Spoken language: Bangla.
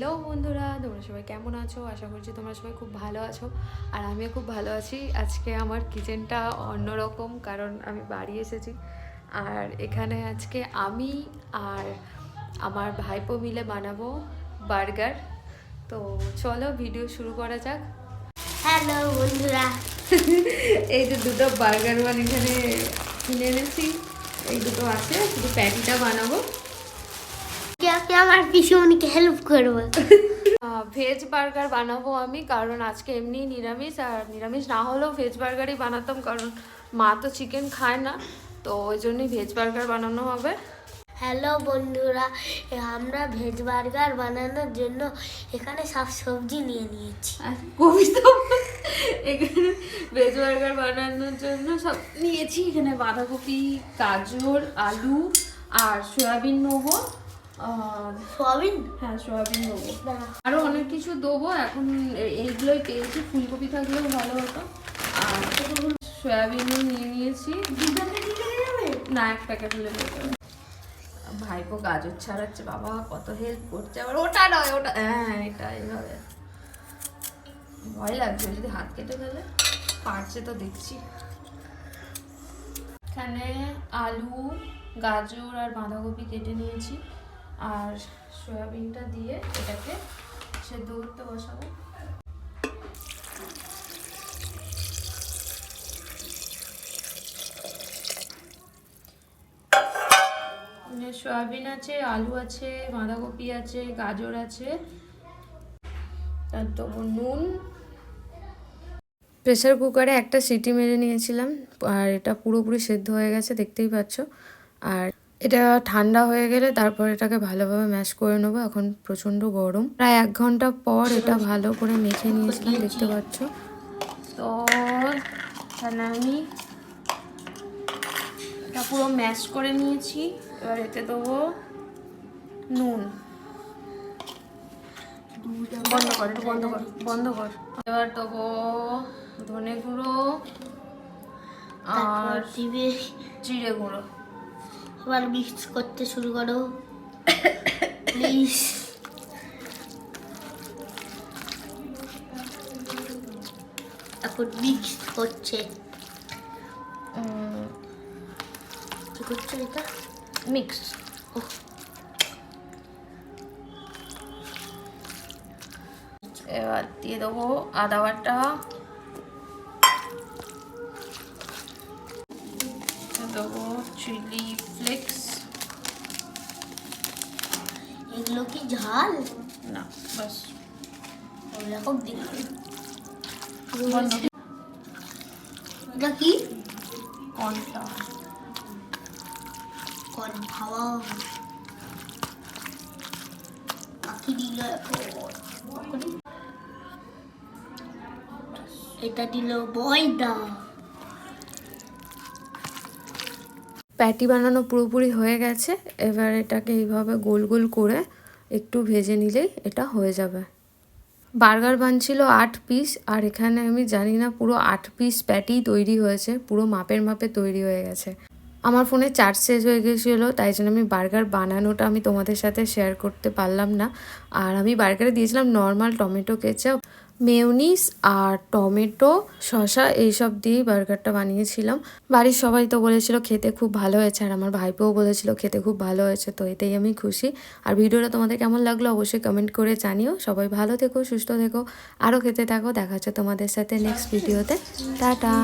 হ্যালো বন্ধুরা তোমরা সবাই কেমন আছো? আশা করছি তোমরা সবাই খুব ভালো আছো। আর আমিও খুব ভালো আছি। আজকে আমার কিচেনটা অন্যরকম কারণ আমি বাড়ি এসেছি। আর এখানে আজকে আমি আর আমার ভাইপো মিলে বানাবো বার্গার। তো চলো ভিডিও শুরু করা যাক। হ্যালো বন্ধুরা। এই যে দুটো বার্গার বান এখানে কিনে এনেছি। এই দুটো আছে শুধু প্যাটিটা বানাবো। আমার পিসুমনিকে হেল্প করব। ভেজ বার্গার বানাবো আমি কারণ আজকে এমনি নিরামিষ আর নিরামিষ না হলেও ভেজ বার্গারই বানাতাম কারণ মা তো চিকেন খায় না তো ওই জন্যই ভেজ বার্গার বানানো হবে। হ্যালো বন্ধুরা আমরা ভেজ বার্গার বানানোর জন্য এখানে সব সবজি নিয়ে নিয়েছি। আর কবি তো এখানে ভেজ বার্গার বানানোর জন্য সব নিয়েছি এখানে বাঁধাকপি গাজর আলু আর সয়াবিন নেব। সয়াবিন? হ্যাঁ সয়াবিন নেব আরও অনেক কিছু দেবো এখন এইগুলোই পেয়েছি ফুলকপি থাকলেও ভালো হতো। আর সয়াবিনও নিয়ে নিয়েছি। না এক প্যাকেট হলে। ভাইপো গাজর ছাড়াচ্ছে বাবা কত হেল্প করছে আবার। ওটা নয় ওটা হ্যাঁ এটা এইভাবে ভয় লাগছে যদি হাত কেটে ফেলে। পারছে তো দেখছি। এখানে আলু গাজর আর বাঁধাকপি কেটে নিয়েছি। আর সয়াবিনটা দিয়ে এটাকে সেদ্ধ করতে বসাবো। মানে সয়াবিন আছে, আলু আছে, বাঁধাকপি আছে, গাজর আছে। দেবো নুন। প্রেসার কুকারে একটা সিটি মেরে নিয়েছিলাম, আর এটা পুরোপুরি সেদ্ধ হয়ে গেছে, দেখতেই পাচ্ছ। আর এটা ঠান্ডা হয়ে গেলে তারপর এটাকে ভালোভাবে ম্যাশ করে নেব এখন প্রচণ্ড গরম। প্রায় এক ঘণ্টা পর এটা ভালো করে মেখে নিয়েছিলাম দেখতে পাচ্ছ। তো এখানে আমি এটা পুরো ম্যাশ করে নিয়েছি এবার এতে দেবো নুন। বন্ধ কর বন্ধ কর বন্ধ কর। এবার দেবো ধনে গুঁড়ো আর জিরে গুঁড়ো। এবার মিক্স করতে শুরু করো। প্লিজ এখন মিক্স হচ্ছে কি করছ এটা? মিক্স এবার দিয়ে দেবো আদা বাটা। দেবো চিলি এগুলো কি ঝাল না বাস ওরকম দেখতে এটা কি কর্নফ্লাওয়ার কনফার্ম পাখি দিল এখন এটা দিল ময়দা প্যাটি বানানো পুরোপুরি হয়ে গেছে। এবার এটাকে এইভাবে গোল গোল করে একটু ভেজে নিলেই এটা হয়ে যাবে। বার্গার বানছিল আট পিস, আর এখানে আমি জানি না পুরো আট পিস প্যাটি তৈরি হয়েছে, পুরো মাপের মাপে তৈরি হয়ে গেছে। আমার ফোনে চার্জ শেষ হয়ে গেছিল, তাই জন্য আমি বার্গার বানানোটা আমি তোমাদের সাথে শেয়ার করতে পারলাম না। আর আমি বার্গারে দিয়েছিলাম নর্মাল টমেটো কেচাপ মেয়োনিস আর টমেটো শশা এইসব দিয়েই বার্গারটা বানিয়েছিলাম। বাড়ির সবাই তো বলেছিল খেতে খুব ভালো হয়েছে আর আমার ভাইপোও বলেছিল খেতে খুব ভালো হয়েছে, তো এতেই আমি খুশি। আর ভিডিওটা তোমাদের কেমন লাগল অবশ্যই কমেন্ট করে জানিও। সবাই ভালো থেকো, সুস্থ থেকো আরও খেতে থাকো। দেখা হচ্ছে তোমাদের সাথে নেক্সট ভিডিওতে টাটা!